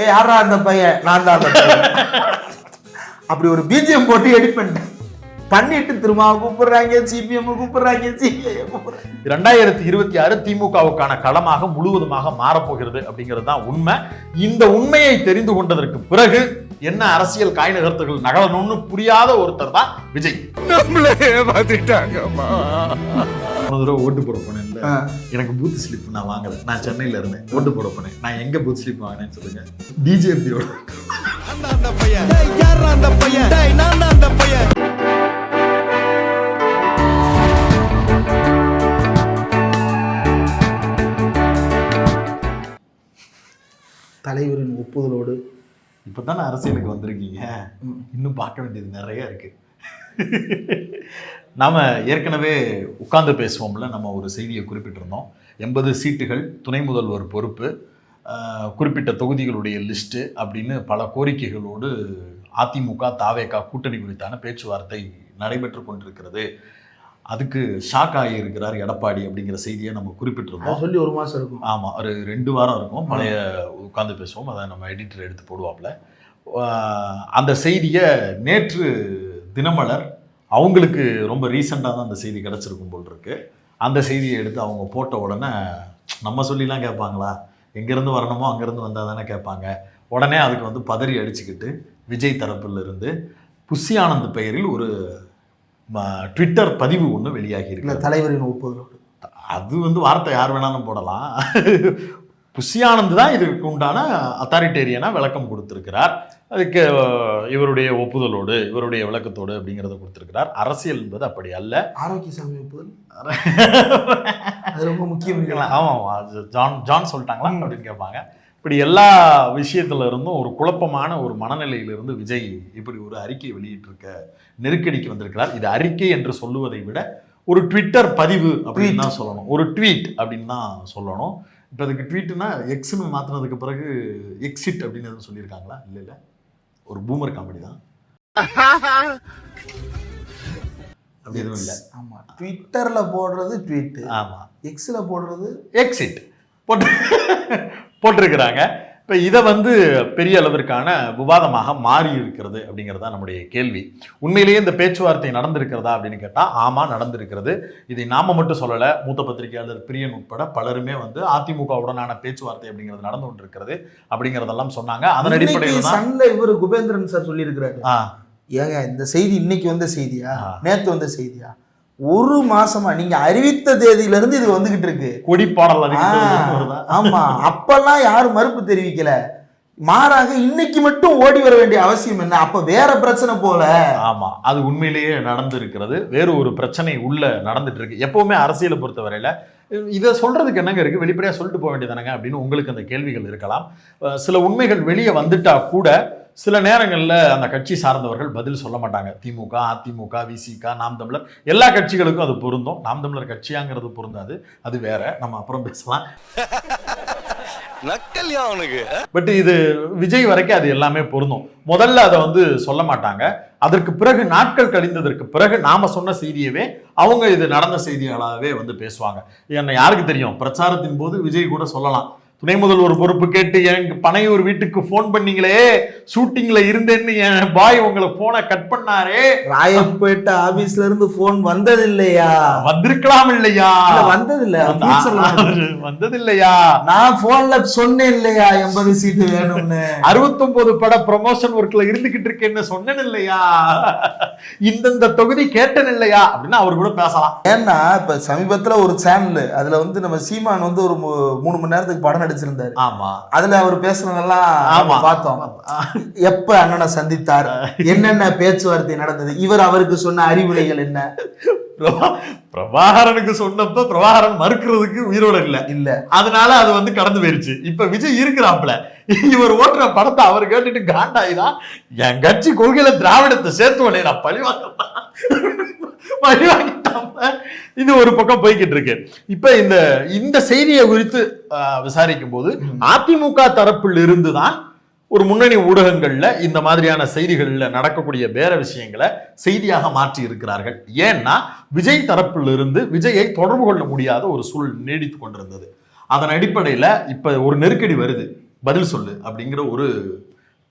ஏ யாரா அந்த பையன்? நான் தான் அப்படி ஒரு பிஜிஎம் போட்டு எடிட் பண்ணிட்டேன். பண்ணிட்டு திரும்ப கூப்பிடுறாங்க சிபிஎம் கூப்பிடுறாங்க சிபிஐ கூப்பிடுறாங்க. இரண்டாயிரத்தி இருபத்தி ஆறு திமுகவுக்கான களமாக முழுவதுமாக மாறப்போகிறது அப்படிங்கிறது தான் உண்மை. இந்த உண்மையை தெரிந்து கொண்டதற்கு பிறகு என்ன அரசியல் காய் நகர்த்துகள் நகரணும்னு புரியாத ஒருத்தர் தான் விஜய். நம்மளே ஏமாத்திட்டாங்கம்மா போன தடவை ஓட்டு போட போனேன்ல. எனக்கு பூத் ஸ்லிப் நான் வாங்கல. நான் சென்னையில இருந்தேன். ஓட்டு போட போனேன். நான் எங்க பூத் ஸ்லிப் வாங்கினேன்னு சொல்லுங்க. பிஜேபியோட அந்த பையன் அந்த பையன் தான் அந்த பையன் தலைவரின் ஒப்புதலோடு இப்பதானே அரசியலுக்கு வந்திருக்கீங்க. இன்னும் பார்க்க வேண்டியது நிறைய இருக்கு. நாம ஏற்கனவே உட்கார்ந்து பேசுவோம்ல நம்ம ஒரு செய்தியை குறிப்பிட்டிருந்தோம். எண்பது சீட்டுகள் துணை முதல்வர் பொறுப்பு குறிப்பிட்ட தொகுதிகளுடைய லிஸ்ட்டு அப்படின்னு பல கோரிக்கைகளோடு அதிமுக தாவேகா கூட்டணி குறித்தான பேச்சுவார்த்தை நடைபெற்று கொண்டிருக்கிறது. அதுக்கு ஷாக் ஆகியிருக்கிறார் எடப்பாடி அப்படிங்கிற செய்தியை நம்ம குறிப்பிட்டிருந்தோம். சொல்லி ஒரு மாசம் இருக்கும். ஆமாம் ஒரு ரெண்டு வாரம் இருக்கும். பழைய உட்காந்து பேசுவோம். அதை நம்ம எடிட்டர் எடுத்து போடுவாப்புல ஆஹ் அந்த செய்தியை நேற்று தினமலர் அவங்களுக்கு ரொம்ப ரீசெண்டாக தான் அந்த செய்தி கிடச்சிருக்கும் போல் இருக்கு. அந்த செய்தியை எடுத்து அவங்க போட்ட உடனே நம்ம சொல்லிலாம் கேட்பாங்களா? எங்கேருந்து வரணுமோ அங்கேருந்து வந்தால் தானே கேட்பாங்க. உடனே அதுக்கு வந்து பதறி அடிச்சுக்கிட்டு விஜய் தரப்பில் இருந்து புஷி ஆனந்த் பெயரில் ஒரு ம- ட்விட்டர் பதிவு ஒன்று வெளியாகி இருக்கு தலைவரின் ஒப்புதலோடு. அது வந்து வார்த்தை யார் வேணாலும் போடலாம். புஷி ஆனந்த் தான் இதுக்கு உண்டான அத்தாரிட்டேரியனாக விளக்கம் கொடுத்திருக்கிறார். அதுக்கு இவருடைய ஒப்புதலோடு இவருடைய விளக்கத்தோடு அப்படிங்கிறத கொடுத்திருக்கிறார். அரசியல் என்பது அப்படி அல்ல. ஆரோக்கிய சாமி ஒப்புதல் அது ரொம்ப முக்கியம்? ஆமாம் அது ஜான் ஜான் சொல்லிட்டாங்களா அப்படின்னு கேட்பாங்க. இப்படி எல்லா விஷயத்துல இருந்தும் ஒரு குழப்பமான ஒரு மனநிலையிலிருந்து விஜய் இப்படி ஒரு அறிக்கை வெளியிட்டிருக்க நெருக்கடிக்கு வந்திருக்கிறார். இது அறிக்கை என்று சொல்லுவதை விட ஒரு ட்விட்டர் பதிவு அப்படின்னு தான் சொல்லணும். ஒரு ட்வீட் அப்படின்னு தான் சொல்லணும். இப்போ அதுக்கு ட்வீட்னா எக்ஸ்னு மாற்றினதுக்கு பிறகு எக்ஸிட் அப்படின்னு எதுவும் சொல்லியிருக்காங்களா? இல்லை இல்லை. ஒரு பூமர் காமெடி தான். அப்படி எதுவும் இல்லை. ஆமா. ட்விட்டர்ல போடுறது ட்வீட் ஆமாம் எக்ஸ்ல போடுறது எக்ஸிட் போட்டு போட்டிருக்கிறாங்க. இப்போ இதை வந்து பெரிய அளவிற்கான விவாதமாக மாறி இருக்கிறது அப்படிங்கிறதா நம்முடைய கேள்வி. உண்மையிலேயே இந்த பேச்சுவார்த்தை நடந்திருக்கிறதா அப்படின்னு கேட்டால் ஆமாம் நடந்திருக்கிறது. இதை நாம மட்டும் சொல்லலை மூத்த பத்திரிகையாளர் பிரியன் உட்பட பலருமே வந்து அதிமுகவுடனான பேச்சுவார்த்தை அப்படிங்கிறது நடந்து கொண்டிருக்கிறது அப்படிங்கிறதெல்லாம் சொன்னாங்க. அதன் அடிப்படையில் தான் சன்ல இவர் குபேந்திரன் சார் சொல்லியிருக்கிறாரு. ஆ, ஏங்க இந்த செய்தி இன்னைக்கு வந்த செய்தியா. நேத்து வந்த செய்தியா? ஒரு மாசமா நீங்க அறிவித்த தேதியில இருந்து இது வந்துகிட்டு இருக்கு. கொடி பாடல் ஆ, அறிவிக்கிறது வருதா? ஆமா. அப்பெல்லாம் யாரும் மறுப்பு தெரிவிக்கல. மாறாக இன்னைக்கு மட்டும் ஓடி வர வேண்டிய அவசியம் என்ன? அப்ப வேற பிரச்சனை போல. ஆமா. அது உண்மையிலேயே நடந்திருக்கிறது. வேறு ஒரு பிரச்சனை உள்ள நடந்துட்டு இருக்கு. எப்பவுமே அரசியலை பொறுத்தவரையில இதை சொல்றதுக்கு என்னங்க இருக்கு? வெளிப்படையா சொல்லிட்டு போக வேண்டியதானங்க அப்படின்னு உங்களுக்கு அந்த கேள்விகள் இருக்கலாம். சில உண்மைகள் வெளியே வந்துட்டா கூட சில நேரங்கள்ல அந்த கட்சி சார்ந்தவர்கள் பதில் சொல்ல மாட்டாங்க. திமுக அதிமுக விசிக நாம் தமிழர். எல்லா கட்சிகளுக்கும் அது பொருந்தும். நாம் தமிழர் கட்சியாங்கிறது பொருந்தாது. அது வேற. நம்ம அப்புறம் பேசலாம். பட் இது விஜய் வரைக்கும் அது எல்லாமே பொருந்தும். முதல்ல அதை வந்து சொல்ல மாட்டாங்க. அதற்கு பிறகு நாட்கள் கழிந்ததற்கு பிறகு நாம சொன்ன செய்தியவே அவங்க இது நடந்த செய்திகளாகவே வந்து பேசுவாங்க. என்ன யாருக்கு தெரியும்? பிரச்சாரத்தின் போது விஜய் கூட சொல்லலாம். துணை முதல்வர் பொறுப்பு கேட்டு எனக்கு பனையூர் வீட்டுக்கு ஃபோன் பண்ணீங்களே ஷூட்டிங்ல இருந்தேன்னு என் பாய் உங்களை போனை கட் பண்ணாரே. ராயப்பேட்டை ஆபீஸ்ல இருந்து போன் வந்தது இல்லையா வந்திருக்கலாம் இல்லையா? இல்ல, வந்தது இல்ல வந்தது. இல்லையா நான் போன்ல சொன்னேன் இல்லையா எண்பது சீட்டு வேணும்னு? அறுபத்தொன்பது பட ப்ரமோஷன் ஒர்க்ல இருந்துகிட்டு இருக்கேன்னு சொன்னேன் இல்லையா? இந்தந்த தொகுதி கேட்டேன் இல்லையா? அப்படின்னு அவர் கூட பேசலாம். ஏன்னா இப்ப சமீபத்துல ஒரு சேனல் அதுல வந்து நம்ம சீமான் வந்து ஒரு மூணு மணி நேரத்துக்கு படம் நடிச்சிருந்தாரு. ஆமா. அதுல அவர் பேசுனதெல்லாம் ஆமா. பார்த்தோம். எப்ப அண்ணனை சந்தித்தார்? என்னென்ன பேச்சுவார்த்தை நடந்தது? இவர் அவருக்கு சொன்ன அறிவுரைகள் என்ன? பிரபா- பிரபாகரனுக்கு சொன்னப்ப பிரபாகரன் மறுக்கிறதுக்கு உயிரோட இல்ல. இல்ல. அதனால அது வந்து கடந்து போயிருச்சு. இப்ப விஜய் இருக்கிறாப்ல இவர் ஓட்டுற படத்தை அவர் கேட்டுட்டு காண்டாயிதான் என் கட்சி கொள்கையில திராவிடத்தை சேர்த்து நான் பழி பழி வாங்கிட்டாப்ல இது ஒரு பக்கம் போய்கிட்டு இருக்கு இப்ப இந்த இந்த செய்தியை குறித்து விசாரிக்கும் போது அதிமுக தரப்பில் இருந்துதான் ஒரு முன்னணி ஊடகங்கள்ல இந்த மாதிரியான செய்திகள்ல நடக்கக்கூடிய வேற விஷயங்களை செய்தியாக மாற்றி இருக்கிறார்கள் ஏன்னா விஜய் தரப்பில் இருந்து விஜயை தொடர்பு கொள்ள முடியாத ஒரு சூழல் நீடித்து கொண்டிருந்தது. அதன் அடிப்படையில இப்ப ஒரு நெருக்கடி வருது. பதில் சொல்லு அப்படிங்கிற ஒரு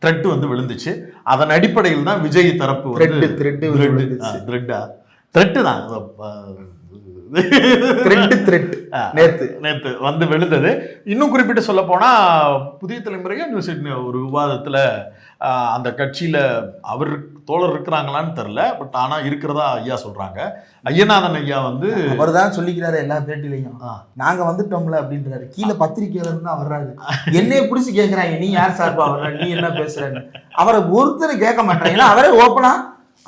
த்ரெட் வந்து விழுந்துச்சு. அதன் அடிப்படையில் தான் விஜய் தரப்பு thread விழுந்துச்சு. த்ரெட்டா த்ரெட்டு தான். த்ரெட் நேத்து. நேத்து வந்து விழுந்தது. இன்னும் குறிப்பிட்டு சொல்ல போனா புதிய தலைமுறையா நியூஸ் ஒரு விவாதத்துல அந்த கட்சியில அவர் தோழர் இருக்கிறாங்களான்னு தெரில பட் ஆனா இருக்கிறதா ஐயா சொல்றாங்க. ஐயநாதன் ஐயா வந்து அவர் தான் சொல்லிக்கிறாரு எல்லா பேட்டிலையும். நாங்க வந்துட்டோம்ல அப்படின்றாரு. கீழே பத்திரிக்கையாளர் தான் வர்றாரு என்னைய புடிச்சு கேக்குறாங்க. நீ யார் சார்பா? வர்ற நீ என்ன பேசுறன்னு. அவரை ஒருத்தர் கேட்க மாட்டாங்க ஏன்னா அவரே ஓப்பனா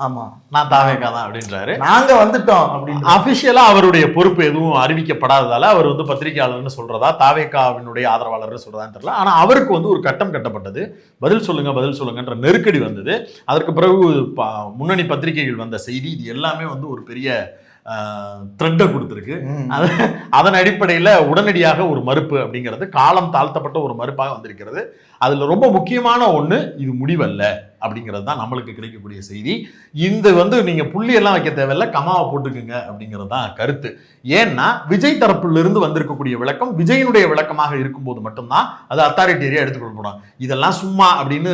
ஆமா. நான் தாவேக்கா தான் அப்படின்றாரு. நாங்க வந்துட்டோம் அப்படின்னு அபிஷியலா அவருடைய பொறுப்பு எதுவும் அறிவிக்கப்படாததால அவர் வந்து பத்திரிகையாளர்னு சொல்றதா தாவேக்காவினுடைய ஆதரவாளர்னு சொல்றதான்னு தெரியல. ஆனா அவருக்கு வந்து ஒரு கட்டம் கட்டப்பட்டது. பதில் சொல்லுங்க பதில் சொல்லுங்கன்ற நெருக்கடி வந்தது. அதற்கு பிறகு முன்னணி பத்திரிகைகள் வந்த செய்தி இது எல்லாமே வந்து ஒரு பெரிய த்ரெட்டை கொடுத்துருக்கு. அதன் அடிப்படையில் உடனடியாக ஒரு மறுப்பு அப்படிங்கிறது காலம் தாழ்த்தப்பட்ட ஒரு மறுப்பாக வந்திருக்கிறது. அதில் ரொம்ப முக்கியமான ஒன்று இது முடிவல்ல. அப்படிங்கிறது தான் நம்மளுக்கு கிடைக்கக்கூடிய செய்தி. இந்த வந்து நீங்கள் புள்ளி எல்லாம் வைக்க தேவையில்ல கமாவை போட்டுக்குங்க அப்படிங்கிறது தான் கருத்து. ஏன்னா விஜய் தரப்பிலிருந்து வந்திருக்கக்கூடிய விளக்கம் விஜயனுடைய விளக்கமாக இருக்கும்போது மட்டும்தான் அது அத்தாரிட்டேரியா எடுத்துக்கொள்ளப்படும் இதெல்லாம் சும்மா அப்படின்னு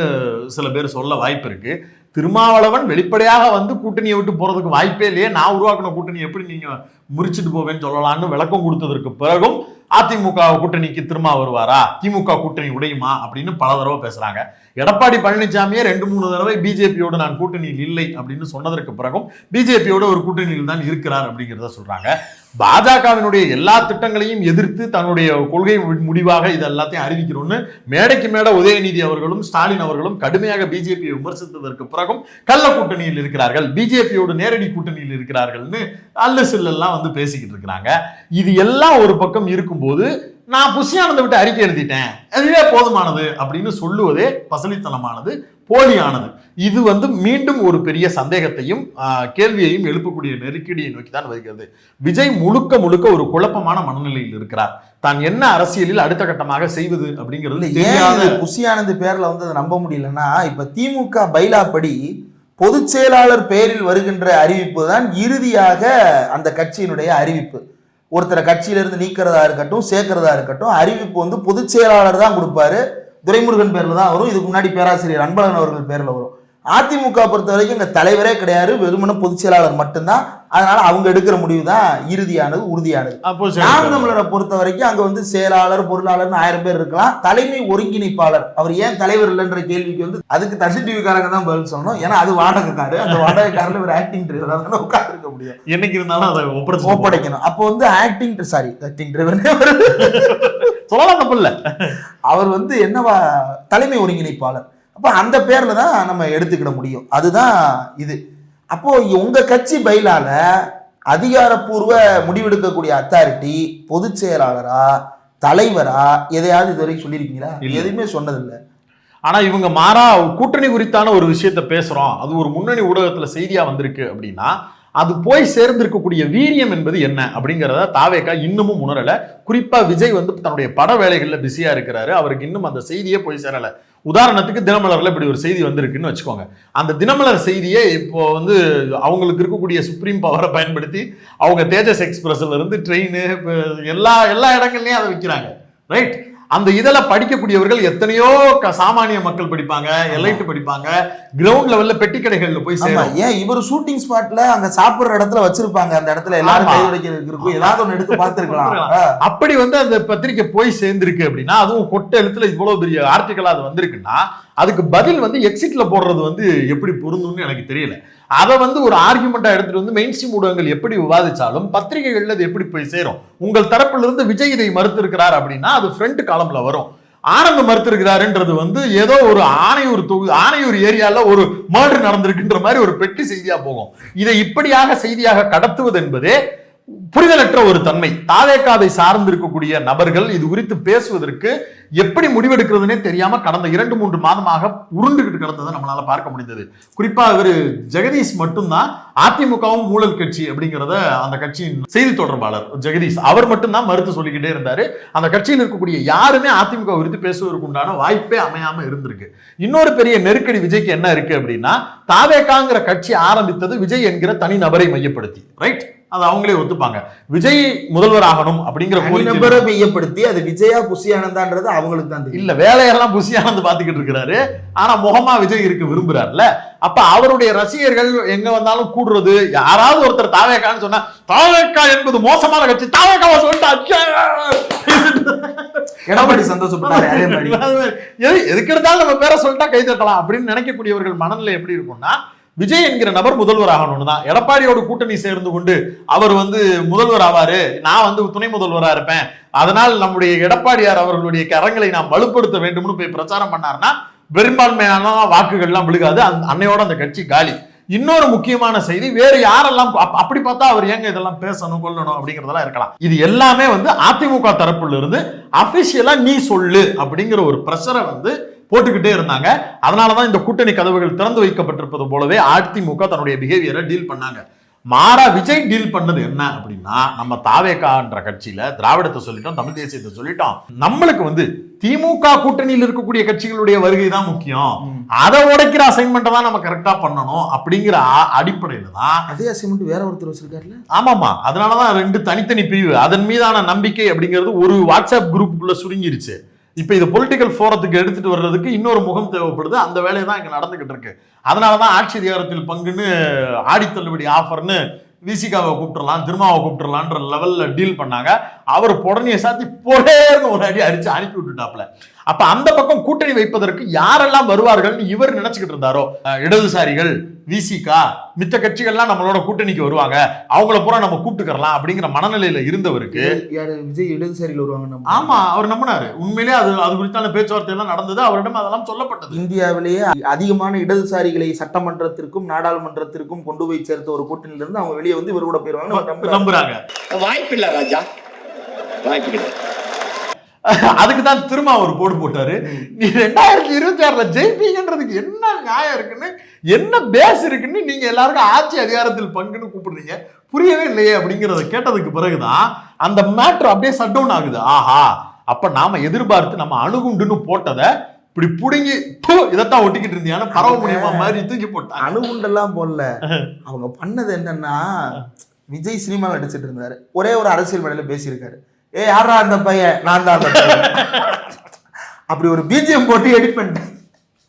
சில பேர் சொல்ல வாய்ப்பு இருக்கு. திருமாவளவன் வெளிப்படையாக வந்து கூட்டணியை விட்டு போகிறதுக்கு வாய்ப்பே இல்லையே. நான் உருவாக்கின கூட்டணி எப்படி நீங்கள் முறிச்சிட்டு போவேன்னு சொல்லலாம்னு விளக்கம் கொடுத்ததற்கு பிறகும் அதிமுக கூட்டணிக்கு திரும்ப வருவாரா? திமுக கூட்டணி உடையுமா? அப்படின்னு பல தடவை பேசுறாங்க. எடப்பாடி பழனிசாமியே ரெண்டு மூணு தடவை பிஜேபியோடு நான் கூட்டணியில் இல்லை அப்படின்னு சொன்னதற்கு பிறகும் பிஜேபியோட ஒரு கூட்டணியில் தான் இருக்கிறார் அப்படிங்கிறத சொல்றாங்க. பாஜகவினுடைய எல்லா திட்டங்களையும் எதிர்த்து தன்னுடைய கொள்கை முடிவாக இது எல்லாத்தையும் அறிவிக்கிறோம்னு மேடைக்கு மேடை உதயநிதி அவர்களும் ஸ்டாலின் அவர்களும் கடுமையாக பிஜேபியை விமர்சித்ததற்கு பிறகும் கள்ள கூட்டணியில் இருக்கிறார்கள். பிஜேபியோட நேரடி கூட்டணியில் இருக்கிறார்கள்னு அல்ல சில்லெல்லாம் வந்து பேசிக்கிட்டு இருக்கிறாங்க. இது எல்லாம் ஒரு பக்கம் இருக்கும்போது நான் புஷியானதை விட்டு அறிக்கை எழுதிட்டேன். அதுவே போதுமானது அப்படின்னு சொல்லுவதே பசலித்தனமானது போலியானது. இது வந்து மீண்டும் ஒரு பெரிய சந்தேகத்தையும் கேள்வியையும் எழுப்பக்கூடிய நெருக்கடியை நோக்கி தான் வருகிறது. விஜய் முழுக்க முழுக்க ஒரு குழப்பமான மனநிலையில் இருக்கிறார். தான் என்ன அரசியலில் அடுத்த கட்டமாக செய்வது அப்படிங்கிறது ஏன் தெரியாத புசியானது பேர்ல வந்து அதை நம்ப முடியலன்னா இப்ப திமுக பைலா படி பொதுச் செயலாளர் பேரில் வருகின்ற அறிவிப்பு தான் இறுதியாக அந்த கட்சியினுடைய அறிவிப்பு. ஒருத்தரை கட்சியிலிருந்து நீக்கிறதா இருக்கட்டும் சேர்க்கிறதா இருக்கட்டும் அறிவிப்பு வந்து பொதுச் செயலாளர் தான் கொடுப்பாரு. துரைமுருகன் பேரில் தான் வரும். இதுக்கு முன்னாடி பேராசிரியர் அன்பழகன் அவர்கள் பேரில் வரும். அதிமுக பொறுத்த வரைக்கும் இங்க தலைவரே கிடையாது வெறுமனே பொதுச் செயலாளர் மட்டும்தான். அதனால அவங்க எடுக்கிற முடிவு தான் இறுதியானது உறுதியானது. நாம் தமிழரை பொறுத்த வரைக்கும் அங்க வந்து செயலாளர் பொருளாளர்னு ஆயிரம் பேர் இருக்கலாம். தலைமை ஒருங்கிணைப்பாளர் அவர் ஏன் தலைவர் இல்லைன்ற கேள்விக்கு வந்து அதுக்கு தந்தி டிவிக்காரங்க தான் பதில் சொல்லணும். ஏன்னா அது வாடகைக்காரு. அந்த வாடகைக்காரில் ஒரு ஆக்டிங் டிரைவர் தானே உட்காந்துருக்க முடியும். என்னைக்கு இருந்தாலும் அதை ஒப்படைச்சு ஒப்படைக்கணும். அப்போ வந்து ஆக்டிங் சாரி ஆக்டிங் டிரைவர் சொல்லலாம் தப்பு இல்ல. அவர் வந்து என்னவா தலைமை ஒருங்கிணைப்பாளர். அப்போ அந்த பேர்ல தான் நம்ம எடுத்துக்கிட முடியும். அதுதான் இது. அப்போ உங்க கட்சி பயிலால அதிகாரப்பூர்வ முடிவெடுக்கக்கூடிய அத்தாரிட்டி பொதுச் செயலாளரா தலைவரா எதையாவது இது வரைக்கும் சொல்லியிருக்கீங்களா. எதுவுமே சொன்னதில்லை. ஆனா இவங்க மாறா கூட்டணி குறித்தான ஒரு விஷயத்த பேசுறோம். அது ஒரு முன்னணி ஊடகத்துல செய்தியா வந்திருக்கு அப்படின்னா அது போய் சேர்ந்திருக்கக்கூடிய வீரியம் என்பது என்ன அப்படிங்கிறத தாவேக்கா இன்னமும் உணரல. குறிப்பா விஜய் வந்து தன்னுடைய பட வேலைகளில் பிஸியா இருக்கிறாரு. அவருக்கு இன்னும் அந்த செய்தியே போய் சேரல. உதாரணத்துக்கு தினமலர்ல இப்படி ஒரு செய்தி வந்திருக்குன்னு வச்சுக்கோங்க. அந்த தினமலர் செய்தியே இப்போ வந்து அவங்களுக்கு இருக்கக்கூடிய சுப்ரீம் பவரை பயன்படுத்தி அவங்க தேஜஸ் எக்ஸ்பிரஸ்ல இருந்து ட்ரெயின் எல்லா எல்லா இடங்கள்லயும் அதை விற்கிறாங்க ரைட் அந்த இதழ படிக்கக்கூடியவர்கள் எத்தனையோ சாமானிய மக்கள் படிப்பாங்க எலைட்டு படிப்பாங்க. கிரவுண்ட் லெவல்ல பெட்டி கடைகள்ல போய் சேரும். ஏன் இவர் ஷூட்டிங் ஸ்பாட்ல அங்க சாப்பிடுற இடத்துல வச்சிருப்பாங்க. அந்த இடத்துல எல்லாரும். கை உடைக்கிறதுக்கு ஏதாவது ஒண்ணு எடுத்து பார்த்திருக்கலாம். அப்படி வந்து அந்த பத்திரிக்கை போய் சேர்ந்திருக்கு அப்படின்னா அதுவும் கொட்டை எழுத்துல இவ்வளவு பெரிய ஆர்டிக்கலா அது வந்திருக்குன்னா அதுக்கு பதில் வந்து எக்ஸிட்ல போடுறது வந்து எப்படி பொருந்தும்னு எனக்கு தெரியல. அதை வந்து ஒரு ஆர்குமெண்டா எடுத்துட்டு வந்து மெயின் ஸ்ட்ரீம் ஊடகங்கள் எப்படி விவாதிச்சாலும் பத்திரிகைகள்ல அது எப்படி போய் சேரும்? உங்கள் தரப்பிலிருந்து விஜய் இதை மறுத்திருக்கிறார் அப்படின்னா அது ஃப்ரண்ட் காலம்ல வரும். ஆனந்த் மறுத்திருக்கிறாருன்றது வந்து ஏதோ ஒரு ஆணையூர் தொகுதி ஆணையூர் ஏரியாவில் ஒரு மர்டர் நடந்திருக்குன்ற மாதிரி ஒரு பெட்டி செய்தியாக போகும். இதை இப்படியாக செய்தியாக கடத்துவது என்பதே புரிதலற்ற ஒரு தன்மை. தாவேக்காவை சார்ந்திருக்கக்கூடிய நபர்கள் இது குறித்து பேசுவதற்கு எப்படி முடிவெடுக்கிறதுனே தெரியாம கடந்த இரண்டு மூன்று மாதமாக உருண்டுகிட்டு கிடந்ததை நம்மளால பார்க்க முடிந்தது. குறிப்பா இவர் ஜெகதீஷ் மட்டும்தான் அதிமுகவும் ஊழல் கட்சி அப்படிங்கிறத அந்த கட்சியின் செய்தி தொடர்பாளர் ஜெகதீஷ். அவர் மட்டும்தான் மறுத்து சொல்லிக்கிட்டே இருந்தாரு. அந்த கட்சியில் இருக்கக்கூடிய யாருமே அதிமுக குறித்து பேசுவதற்கு உண்டான வாய்ப்பே அமையாம இருந்திருக்கு. இன்னொரு பெரிய நெருக்கடி விஜய்க்கு என்ன இருக்கு அப்படின்னா தாவேக்காங்கிற கட்சி ஆரம்பித்தது விஜய் என்கிற தனி நபரை மையப்படுத்தி. ரைட் அது அவங்களே ஒத்துப்பாங்க. விஜய் முதல்வர் ஆகணும் அப்படிங்கிற நம்பரை மையப்படுத்தி அது விஜயா புஷி ஆனந்தான்றது அவங்களுக்கு தான் இல்ல வேலையெல்லாம் புசியானது பாத்துக்கிட்டு இருக்கிறாரு. ஆனா முகமா விஜய் இருக்க விரும்புறாருல்ல. அப்ப அவருடைய ரசிகர்கள் எங்க வந்தாலும் கூடுறது யாராவது ஒருத்தர் தாவேக்கான்னு சொன்னா தாவேக்கா என்பது மோசமான கட்சி தாவேக்காவை சொல்லிட்டு எடப்பாடி சந்தோஷப்பட்டாரு எதுக்கு எடுத்தாலும் நம்ம பேரை சொல்லிட்டா கை தட்டலாம் அப்படின்னு நினைக்கக்கூடியவர்கள் மனநிலை எப்படி இருக்கும்னா விஜய் என்கிற நபர் முதல்வர் ஆகணும்னு தான். எடப்பாடியோட கூட்டணி சேர்ந்து கொண்டு அவர் வந்து முதல்வர் ஆவாரு நான் வந்து துணை முதல்வராக இருப்பேன். அதனால் நம்முடைய எடப்பாடியார் அவர்களுடைய கரங்களை நாம் வலுப்படுத்த வேண்டும்னு போய் பிரச்சாரம் பண்ணார்னா பெரும்பான்மையான வாக்குகள்லாம் விழுகாது. அந் அன்னையோட அந்த கட்சி காலி. இன்னொரு முக்கியமான செய்தி வேறு யாரெல்லாம் அப்- அப்படி பார்த்தா அவர் ஏங்க இதெல்லாம் பேசணும் கொள்ளணும் அப்படிங்கிறதெல்லாம் இருக்கலாம். இது எல்லாமே வந்து அதிமுக தரப்புல இருந்து அபிஷியலா நீ சொல்லு அப்படிங்கிற ஒரு பிரஷரை வந்து போட்டுக்கிட்டே இருந்தாங்க. அதனாலதான் இந்த கூட்டணி கதவுகள் திறந்து வைக்கப்பட்டிருப்பது போலவே அதிமுக தன்னுடைய பிஹேவியரை டீல் பண்ணாங்க. மாறா விஜய் டீல் பண்ணது என்ன அப்படின்னா நம்ம தாவேகான்ற கட்சியில திராவிடத்தை சொல்லிட்டோம் தமிழ் தேசியத்தை சொல்லிட்டோம். நம்மளுக்கு வந்து திமுக கூட்டணியில் இருக்கக்கூடிய கட்சிகளுடைய வருகை தான் முக்கியம். அதை உடைக்கிற அசைன்மெண்ட்டை தான் நம்ம கரெக்டா பண்ணணும் அப்படிங்கிற அடிப்படையில தான் அதே அசைன்மெண்ட் வேற ஒருத்தர் வச்சிருக்காருல்ல? ஆமாமா அதனாலதான் ரெண்டு தனித்தனி பிரிவு. அதன் மீதான நம்பிக்கை அப்படிங்கிறது ஒரு வாட்ஸ்அப் குரூப்புக்குள்ள சுருங்கிருச்சு. இப்போ இது பொலிட்டிக்கல் ஃபோரத்துக்கு எடுத்துட்டு வர்றதுக்கு இன்னொரு முகம் தேவைப்படுது. அந்த வேலையை தான் இங்கே நடந்துகிட்டு இருக்கு. அதனாலதான் ஆட்சி அதிகாரத்தில் பங்குன்னு ஆடித்தள்ளுபடி ஆஃபர்னு விசிகாவை கூப்பிட்டுறலாம் திருமாவை கூப்பிட்டுறலான்ற லெவலில் டீல் பண்ணாங்க. அவர் புடனையை சாத்தி பொடேன்னு ஒரு அடி அடித்து அனுப்பி விட்டுட்டாப்ல அப்ப அந்த பக்கம் கூட்டணி வைப்பதற்கு யாரெல்லாம் வருவார்கள்னு இவர் நினைச்சுக்கிட்டு இருந்தாரோ இடதுசாரிகள் விசிகா மித்த கட்சிகள்லாம் நம்மளோட கூட்டணிக்கு வருவாங்க. அவங்கள பூரா நம்ம கூப்பிட்டுக்கறலாம் அப்படிங்கிற மனநிலையில இருந்தவருக்கு யாரு விஜய் இடதுசாரியில் வருவாங்க நம்ம ஆமா அவர் நம்பினாரு. உண்மையிலேயே அது அது குறித்தான பேச்சுவார்த்தை எல்லாம் நடந்தது. அவரிடம் அதெல்லாம் சொல்லப்பட்டது. இந்தியாவிலேயே அதிகமான இடதுசாரிகளை சட்டமன்றத்திற்கும் நாடாளுமன்றத்திற்கும் கொண்டு போய் சேர்த்த ஒரு கூட்டணியில இருந்து அவங்க வெளியே வந்து இவர் கூட போயிருவாங்க. நம்புறாங்க. வாய்ப்பில்லை ராஜா. வாய்ப்பு கிடையாது அதுக்கு தான் திரும்ப அவர் போடு போட்டாரு. நீ ரெண்டாயிரத்தி இருபத்தி ஆறுல ஜெயிப்பீங்கன்றதுக்கு என்ன நியாயம் இருக்குன்னு என்ன பேஸ் இருக்குன்னு நீங்க எல்லாருக்கும் ஆட்சி அதிகாரத்தில் பங்குன்னு கூப்பிடுறீங்க. புரியவே இல்லையே அப்படிங்கறத கேட்டதுக்கு பிறகுதான் அந்த மேட்ரு அப்படியே சட் டவுன் ஆகுது. ஆஹா அப்ப நாம எதிர்பார்த்து நம்ம அணுகுண்டுன்னு போட்டதை இப்படி புடுங்கி "ப்பு, இதைத்தான் ஒட்டிக்கிட்டு இருந்தியான பரவ முடியுமா மாதிரி தூக்கி போட்டாங்க. அணுகுண்டெல்லாம் போடல. அவங்க பண்ணது என்னன்னா விஜய் சினிமாவில் நடிச்சிட்டு இருந்தாரு. ஒரே ஒரு அரசியல் மேடையில பேசியிருக்காரு. ஏ யாரா அந்த பையன்? நான் தான் அப்படி ஒரு பிஜிஎம் போட்டு எடிட் பண்ணிட்டேன்.